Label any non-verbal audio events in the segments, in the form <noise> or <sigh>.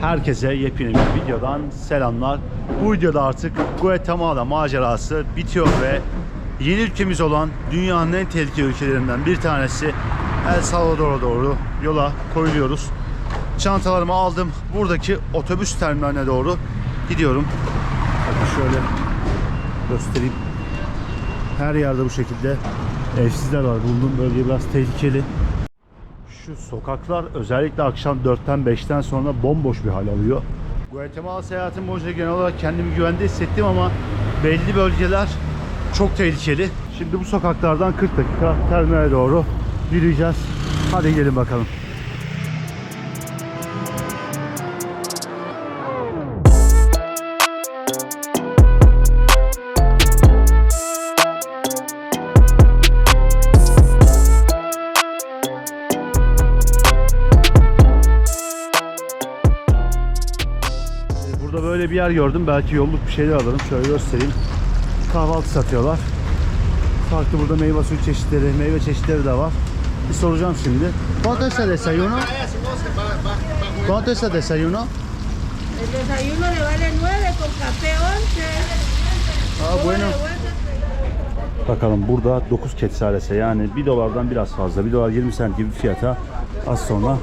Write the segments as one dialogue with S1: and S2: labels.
S1: Herkese yepyeni bir videodan selamlar. Bu videoda artık Guatemala macerası bitiyor ve yeni ülkemiz olan dünyanın en tehlikeli ülkelerinden bir tanesi El Salvador'a doğru yola koyuluyoruz. Çantalarımı aldım. Buradaki otobüs terminaline doğru gidiyorum. Bakın şöyle göstereyim. Her yerde bu şekilde evsizler var. Bulunduğum bölge biraz tehlikeli. Şu sokaklar özellikle akşam 4'ten 5'ten sonra bomboş bir hal alıyor. Guatemala seyahatim boyunca genel olarak kendimi güvende hissettim ama belli bölgeler çok tehlikeli. Şimdi bu sokaklardan 40 dakika terminale doğru yürüyeceğiz. Hadi gelin bakalım. Yer gördüm. Belki yolluk bir şeyler alırım. Şöyle göstereyim. Kahvaltı satıyorlar. Farklı burada meyve suyu çeşitleri, meyve çeşitleri de var. Bir soracağım şimdi. ¿Cuánto es el desayuno? ¿Cuánto es el desayuno?
S2: El desayuno le vale 9 con café 11.
S1: Ah, bueno. Bakalım burada 9 ketsalese yani 1 dolardan biraz fazla 1 dolar 20 sent gibi fiyata az sonra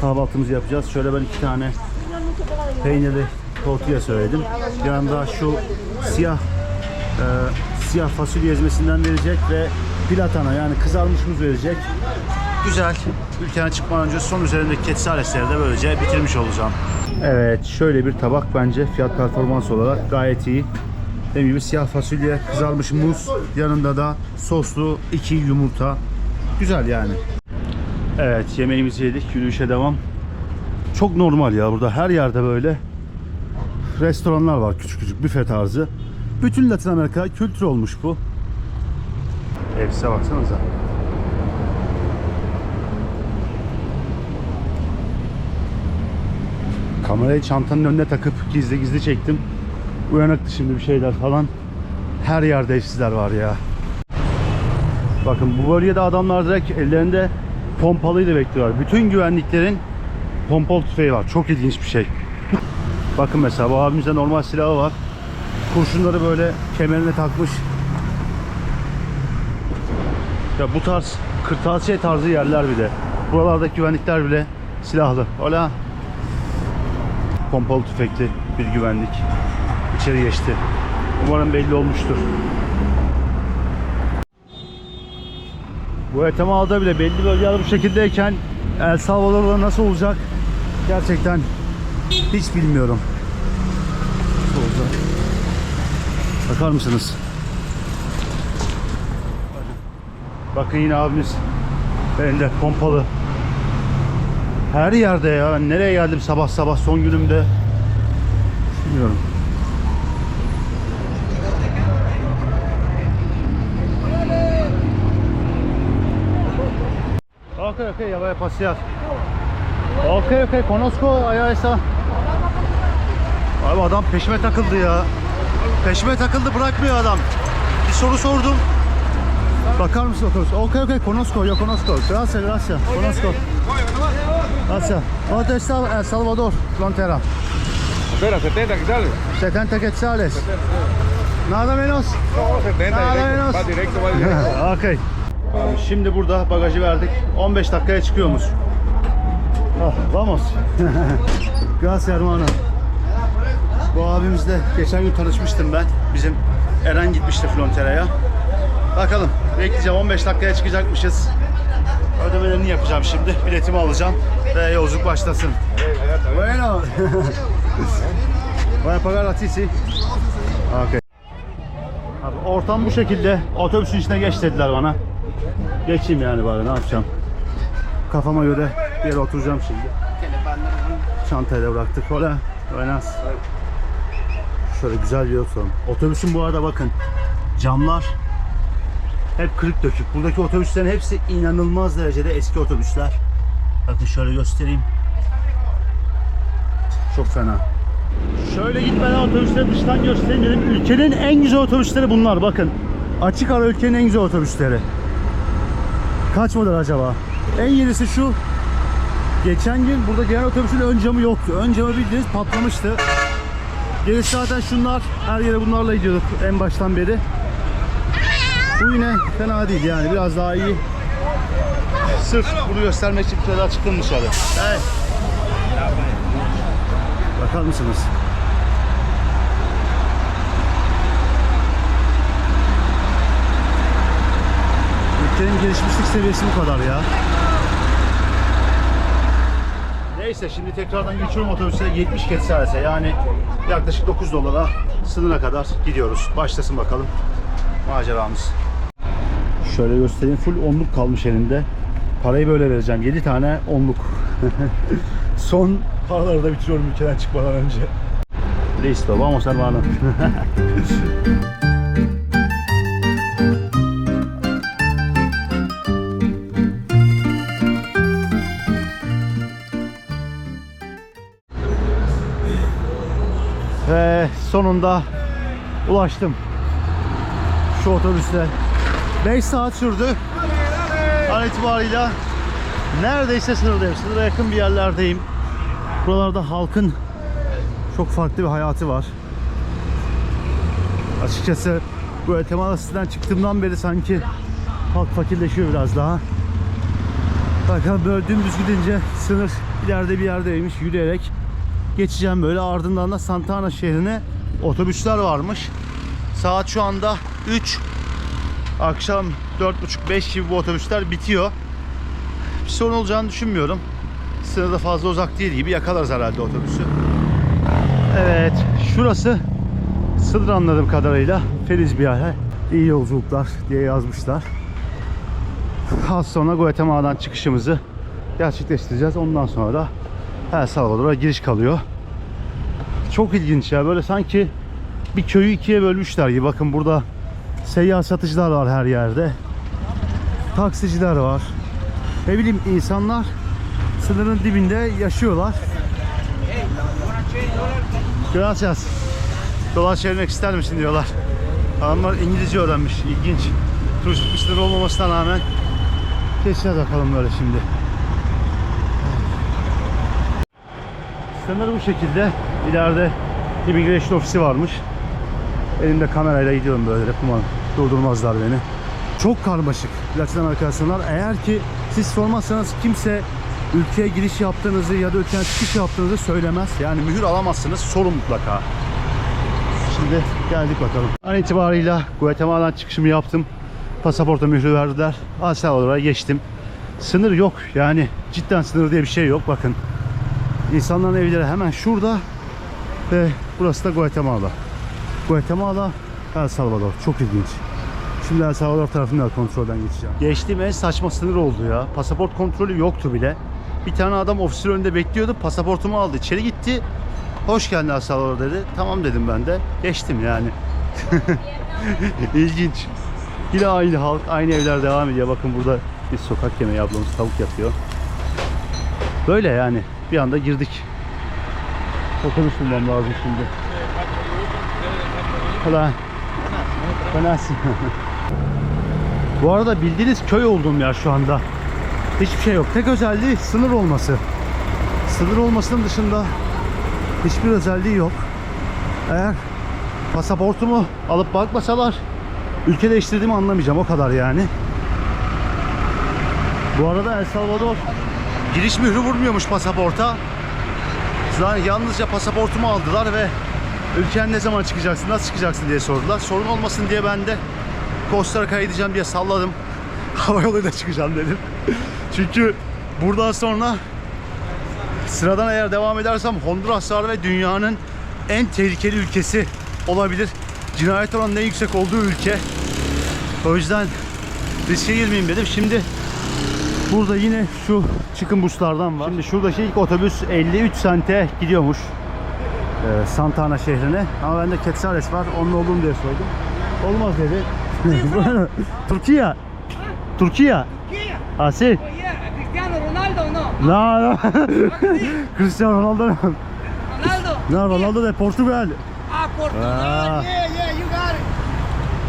S1: kahvaltımızı yapacağız. Şöyle ben iki tane peynirli tortilla söyledim. Yanında şu siyah e, siyah fasulye ezmesinden verecek ve platana yani kızarmış muz verecek. Güzel. Ülkeden çıkmadan önce son üzerindeki ketsalesleri de böylece bitirmiş olacağım. Evet şöyle bir tabak bence fiyat performans olarak gayet iyi. Dediğim gibi siyah fasulye, kızarmış muz, yanında da soslu iki yumurta. Güzel yani. Evet yemeğimizi yedik, yürüyüşe devam. Çok normal ya burada her yerde böyle restoranlar var küçük küçük büfe tarzı. Bütün Latin Amerika kültür olmuş bu. Hepsi baksanıza. Kamerayı çantanın önüne takıp gizli gizli çektim. Uyanıktı şimdi bir şeyler falan. Her yerde evsizler var ya. Bakın bu bölgede adamlar direkt ellerinde pompalıyla bekliyorlar. Bütün güvenliklerin pompalı tüfeği var. Çok ilginç bir şey. Bakın mesela bu abimizde normal silahı var. Kurşunları böyle kemerine takmış. Ya bu tarz kırtasiye tarzı yerler bile. Buralardaki güvenlikler bile silahlı. Hola. Pompalı tüfekli bir güvenlik içeri geçti. Umarım belli olmuştur. Guatemala'da bile belli bölgeler bu şekildeyken El Salvador'da nasıl olacak? Gerçekten hiç bilmiyorum. Olacak? Bakar mısınız? Bakın yine abimiz elinde pompalı. Her yerde ya. Nereye geldim sabah sabah son günümde? Bilmiyorum. Ok, ok, ya voy a pasear. Ok, ok, conozco allá esa. Abi adam peşime takıldı ya. Peşime takıldı bırakmıyor adam. Bir soru sordum. Bakar mısın otobüs? Ok, ok, conozco, yo conozco. Gracias, gracias. Conozco. Gracias. ¿Dónde está El Salvador, frontera?
S3: Espera, 70, ¿qué tal?
S1: 70 quetzales. Nada menos.
S3: No, 70,
S1: Nada
S3: directo,
S1: menos.
S3: va directo, va directo. <laughs>
S1: Okey. Abi şimdi burada bagajı verdik. 15 dakikaya çıkıyormuş. Ah, vamos. <laughs> Gracias hermano. Bu abimizle geçen gün tanışmıştım ben. Bizim Eren gitmişti Frontera'ya. Bakalım. Bekleyeceğim 15 dakikaya çıkacakmışız. Ödemelerini yapacağım şimdi. Biletimi alacağım ve yolculuk başlasın. Bueno. <laughs> Voy a pagar a ti, sí. Okay. Abi ortam bu şekilde. Otobüsün içine geç dediler bana. Geçeyim yani bari ne yapacağım. Kafama göre bir yere oturacağım şimdi. Çantayı da bıraktık. Hola. Buenas. Şöyle güzel bir oturalım. Otobüsün bu arada bakın. Camlar hep kırık dökük. Buradaki otobüslerin hepsi inanılmaz derecede eski otobüsler. Bakın şöyle göstereyim. Çok fena. Şöyle gitmeden otobüsleri dıştan göstereyim dedim. Ülkenin en güzel otobüsleri bunlar bakın. Açık ara ülkenin en güzel otobüsleri. Kaç model acaba? En yenisi şu. Geçen gün burada gelen otobüsün ön camı yoktu. Ön camı bildiğiniz patlamıştı. Gerisi zaten şunlar. Her yere bunlarla gidiyorduk en baştan beri. Bu yine fena değil yani biraz daha iyi. Sırf bunu göstermek için bir daha çıktım dışarı. Evet. Bakar mısınız? Ülkenin gelişmişlik seviyesi bu kadar ya. Neyse şimdi tekrardan geçiyorum otobüse 70 Ketsales'e yani yaklaşık 9 dolara sınıra kadar gidiyoruz. Başlasın bakalım maceramız. Şöyle göstereyim full onluk kalmış elinde. Parayı böyle vereceğim 7 tane onluk. <laughs> Son paraları da bitiriyorum ülkeden çıkmadan önce. Listo, vamos hermano. Sonunda ulaştım. Şu otobüste. 5 saat sürdü. An itibariyle neredeyse sınırdayım. Sınıra yakın bir yerlerdeyim. Buralarda halkın çok farklı bir hayatı var. Açıkçası Guatemala City'den çıktığımdan beri sanki halk fakirleşiyor biraz daha. Bakalım böyle dümdüz gidince sınır ileride bir yerdeymiş yürüyerek geçeceğim böyle ardından da Santa Ana şehrine otobüsler varmış. Saat şu anda 3 akşam 4.30-5 gibi bu otobüsler bitiyor. Bir sorun olacağını düşünmüyorum. Sınırda fazla uzak değil gibi yakalarız herhalde otobüsü. Evet şurası sınır anladığım kadarıyla Feliz bir yer. İyi yolculuklar diye yazmışlar. Az sonra Guatemala'dan çıkışımızı gerçekleştireceğiz. Ondan sonra da El Salvador'a giriş kalıyor. Çok ilginç ya. Böyle sanki bir köyü ikiye bölmüşler gibi. Bakın burada seyyar satıcılar var her yerde. Taksiciler var. Ne bileyim insanlar sınırın dibinde yaşıyorlar. Gracias. Dolar çevirmek ister misin diyorlar. Adamlar İngilizce öğrenmiş. İlginç. Turistik bir sınır olmamasına rağmen geçeceğiz bakalım böyle şimdi. Sınır bu şekilde. İleride immigration ofisi varmış. Elimde kamerayla gidiyorum böyle. Umarım durdurmazlar beni. Çok karmaşık Latin Amerika sınırlar. Eğer ki siz sormazsanız kimse ülkeye giriş yaptığınızı ya da ülkeden çıkış yaptığınızı söylemez. Yani mühür alamazsınız. Sorun mutlaka. Şimdi geldik bakalım. An itibarıyla Guatemala'dan çıkışımı yaptım. Pasaporta mührü verdiler. El Salvador'a geçtim. Sınır yok. Yani cidden sınır diye bir şey yok. Bakın İnsanların evleri hemen şurada ve burası da Guatemala. Guatemala, El Salvador. Çok ilginç. Şimdi El Salvador tarafından kontrolden geçeceğim. Geçtiğim en saçma sınır oldu ya. Pasaport kontrolü yoktu bile. Bir tane adam ofisin önünde bekliyordu. Pasaportumu aldı. İçeri gitti. Hoş geldin El Salvador dedi. Tamam dedim ben de. Geçtim yani. <laughs> İlginç. Yine aynı halk, aynı evler devam ediyor. Bakın burada bir sokak yemeği ablamız tavuk yapıyor. Böyle yani. Bir anda girdik. Otobüs bulmam lazım şimdi. Hola. Buenas. <laughs> Bu arada bildiğiniz köy olduğum yer şu anda. Hiçbir şey yok. Tek özelliği sınır olması. Sınır olmasının dışında hiçbir özelliği yok. Eğer pasaportumu alıp bakmasalar ülke değiştirdiğimi anlamayacağım. O kadar yani. Bu arada El Salvador giriş mührü vurmuyormuş pasaporta. Yalnızca pasaportumu aldılar ve ülken ne zaman çıkacaksın, nasıl çıkacaksın diye sordular. Sorun olmasın diye ben de Costa Rica'ya gideceğim diye salladım. <laughs> Hava yoluyla çıkacağım dedim. <laughs> Çünkü buradan sonra sıradan eğer devam edersem Honduras var ve dünyanın en tehlikeli ülkesi olabilir. Cinayet oranının en yüksek olduğu ülke. O yüzden riske girmeyeyim dedim. Şimdi Burada yine şu çıkın buslardan var. Şimdi şuradaki ilk otobüs 53 sente gidiyormuş. Ee, Santa Ana şehrine. Ama bende Quetzales var. Onunla olur mu diye sordum. Olmaz dedi. <laughs> Türkiye. Türkiye. Ah, sí.
S2: Oye, Cristiano Ronaldo no.
S1: No, no. <laughs> Cristiano Ronaldo. no.
S2: Ronaldo.
S1: No, Ronaldo de Portugal.
S2: Ah, Portugal.
S1: Ah.
S2: Yeah, yeah, you got it.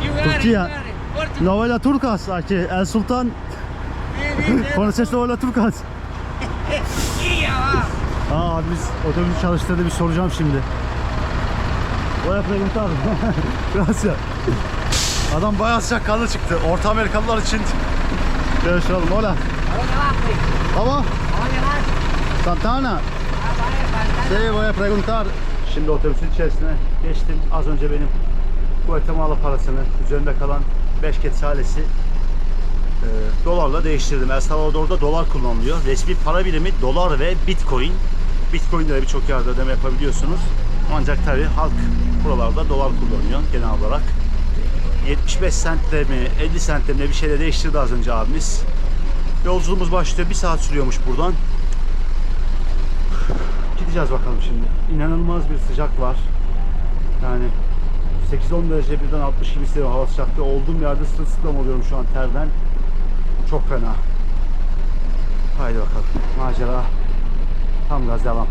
S2: You got got it. Portugal.
S1: Novela Turcas. Aquí El Sultan.
S2: Bien.
S1: Conoces Novela Turcas? Aa abi biz otobüsü çalıştırdı bir soracağım şimdi. Voy a preguntar. Gracias. Adam bayağı sıcakkanlı çıktı. Orta Amerikalılar için. Görüşelim. Hola. Ama Santana. Sí, voy a preguntar. Şimdi otobüsün içerisine geçtim. Az önce benim Guatemala parasını üzerinde kalan 5 ketsalesi e, dolarla değiştirdim. El Salvador'da dolar kullanılıyor. Resmi para birimi dolar ve bitcoin. Bitcoin de birçok yerde ödeme yapabiliyorsunuz. Ancak tabii halk buralarda dolar kullanıyor genel olarak. 75 sentle mi 50 sentle mi bir şeyle değiştirdi az önce abimiz. Yolculuğumuz başlıyor. Bir saat sürüyormuş buradan. Gideceğiz bakalım şimdi. İnanılmaz bir sıcak var. Yani 8-10 derece birden 60 gibi hava sıcaklığı. Olduğum yerde sırılsıklam oluyorum şu an terden. Çok fena. Haydi bakalım. Macera tam gaz devam.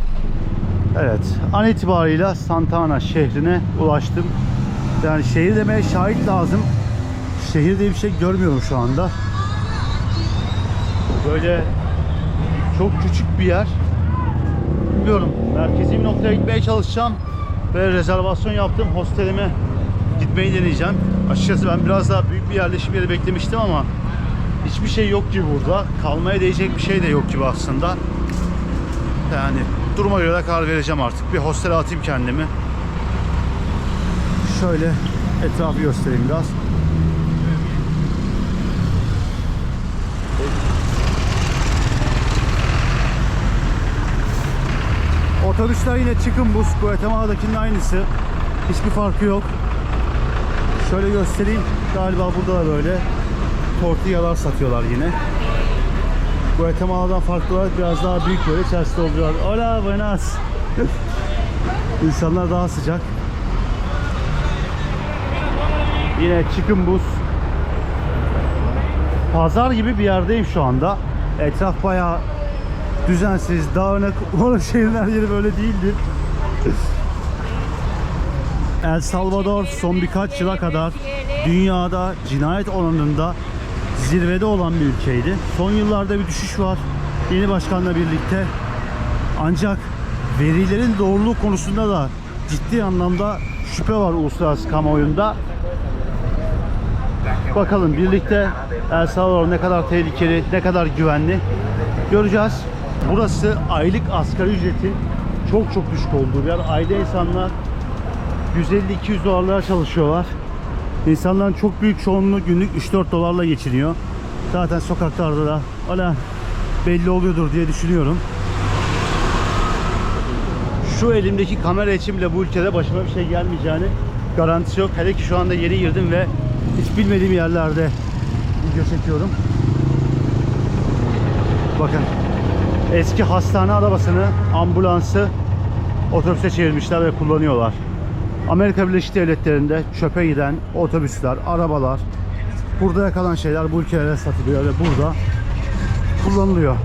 S1: Evet. An itibarıyla Santana şehrine ulaştım. Yani şehir demeye şahit lazım. Şehir diye bir şey görmüyorum şu anda. Böyle çok küçük bir yer. Bilmiyorum. Merkezi bir noktaya gitmeye çalışacağım. Ve rezervasyon yaptım. Hostelime gitmeyi deneyeceğim. Açıkçası ben biraz daha büyük bir yerleşim yeri beklemiştim ama hiçbir şey yok gibi burada. Kalmaya değecek bir şey de yok gibi aslında. Yani duruma göre karar vereceğim artık. Bir hostele atayım kendimi. Şöyle etrafı göstereyim biraz. Otobüsler yine çıkın bus. Guatemala'dakinin aynısı. Hiçbir farkı yok. Şöyle göstereyim. Galiba burada da böyle tortillalar satıyorlar yine. Guatemala'dan farklı olarak biraz daha büyük böyle içerisinde oluyor. Hola buenas. <laughs> İnsanlar daha sıcak. Yine chicken bus. Pazar gibi bir yerdeyim şu anda. Etraf bayağı düzensiz, dağınık. Umarım şehrin her yeri böyle değildir. El Salvador son birkaç yıla kadar dünyada cinayet oranında zirvede olan bir ülkeydi. Son yıllarda bir düşüş var yeni başkanla birlikte. Ancak verilerin doğruluğu konusunda da ciddi anlamda şüphe var uluslararası kamuoyunda. Bakalım birlikte El Salvador ne kadar tehlikeli, ne kadar güvenli göreceğiz. Burası aylık asgari ücretin çok çok düşük olduğu bir yer. Ayda insanlar 150-200 dolarlara çalışıyorlar. İnsanların çok büyük çoğunluğu günlük 3-4 dolarla geçiniyor. Zaten sokaklarda da hala belli oluyordur diye düşünüyorum. Şu elimdeki kamera için bu ülkede başıma bir şey gelmeyeceğini garantisi yok. Hele ki şu anda yeni girdim ve hiç bilmediğim yerlerde video çekiyorum. Bakın eski hastane arabasını, ambulansı otobüse çevirmişler ve kullanıyorlar. Amerika Birleşik Devletleri'nde çöpe giden otobüsler, arabalar, burada yakalan şeyler bu ülkelere satılıyor ve burada kullanılıyor.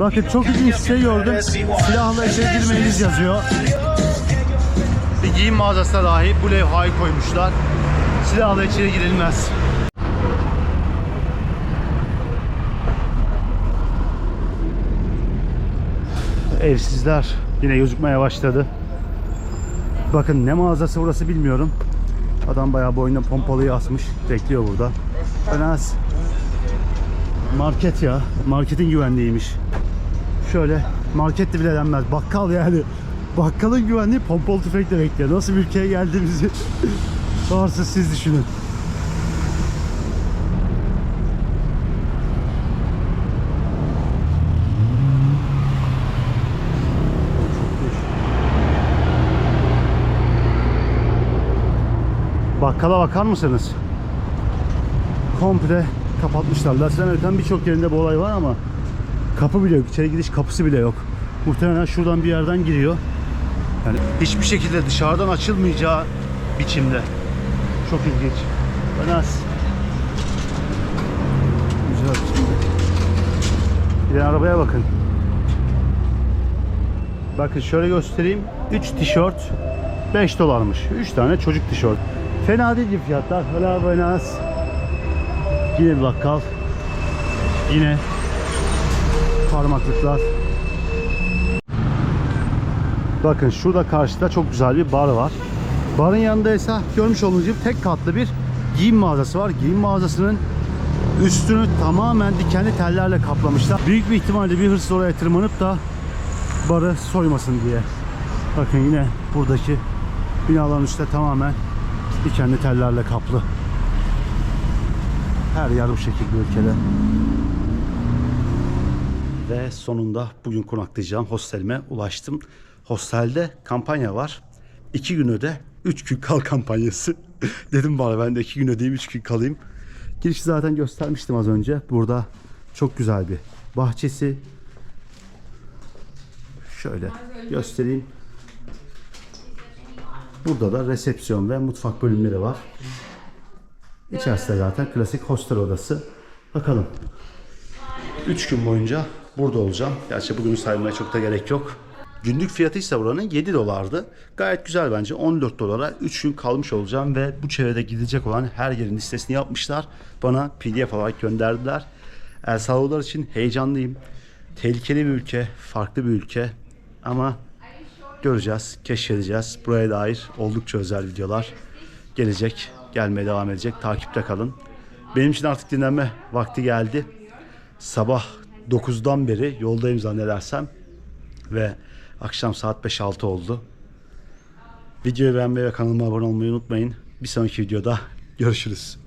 S1: Bakın çok ilginç bir şey gördüm. Silahla içeri girmeyiniz yazıyor. Bir giyim mağazasına dahi bu levhayı koymuşlar. Silahla içeri girilmez. Evsizler yine gözükmeye başladı. Bakın ne mağazası burası bilmiyorum. Adam bayağı boynuna pompalıyı asmış. Bekliyor burada. Fenaz. Market ya. Marketin güvenliğiymiş. Şöyle market de bile denmez. Bakkal yani. Bakkalın güvenliği pompalı tüfekle bekliyor. Nasıl bir ülkeye geldiğimizi <laughs> varsa siz düşünün. Bakkala bakar mısınız? Komple kapatmışlar. Latin Amerika'nın birçok yerinde bu olay var ama kapı bile yok. İçeri gidiş kapısı bile yok. Muhtemelen şuradan bir yerden giriyor. Yani hiçbir şekilde dışarıdan açılmayacağı biçimde. Çok ilginç. Banas. Güzel biçimde. De arabaya bakın. Bakın şöyle göstereyim. 3 tişört 5 dolarmış. 3 tane çocuk tişört. Fena değil fiyatlar. Hola buenas. Yine bir bakkal. Yine parmaklıklar. Bakın şurada karşıda çok güzel bir bar var. Barın yanında ise görmüş olduğunuz gibi tek katlı bir giyim mağazası var. Giyim mağazasının üstünü tamamen dikenli tellerle kaplamışlar. Büyük bir ihtimalle bir hırsız oraya tırmanıp da barı soymasın diye. Bakın yine buradaki binaların üstü de tamamen dikenli tellerle kaplı. Her yer bu şekilde ülkede. Ve sonunda bugün konaklayacağım hostelime ulaştım. Hostelde kampanya var. 2 gün öde, 3 gün kal kampanyası. <laughs> Dedim bana ben de 2 gün ödeyeyim, 3 gün kalayım. Girişi zaten göstermiştim az önce. Burada çok güzel bir bahçesi. Şöyle göstereyim. Burada da resepsiyon ve mutfak bölümleri var. İçerisinde zaten klasik hostel odası. Bakalım 3 gün boyunca burada olacağım. Gerçi bugünü saymaya çok da gerek yok. Günlük fiyatı ise buranın 7 dolardı. Gayet güzel bence. 14 dolara 3 gün kalmış olacağım ve bu çevrede gidecek olan her yerin listesini yapmışlar. Bana pdf olarak gönderdiler. El Salvador için heyecanlıyım. Tehlikeli bir ülke, farklı bir ülke ama göreceğiz, keşfedeceğiz. Buraya dair oldukça özel videolar gelecek, gelmeye devam edecek. Takipte kalın. Benim için artık dinlenme vakti geldi sabah 9'dan beri yoldayım zannedersem ve akşam saat 5-6 oldu. Videoyu beğenmeyi ve kanalıma abone olmayı unutmayın. Bir sonraki videoda görüşürüz.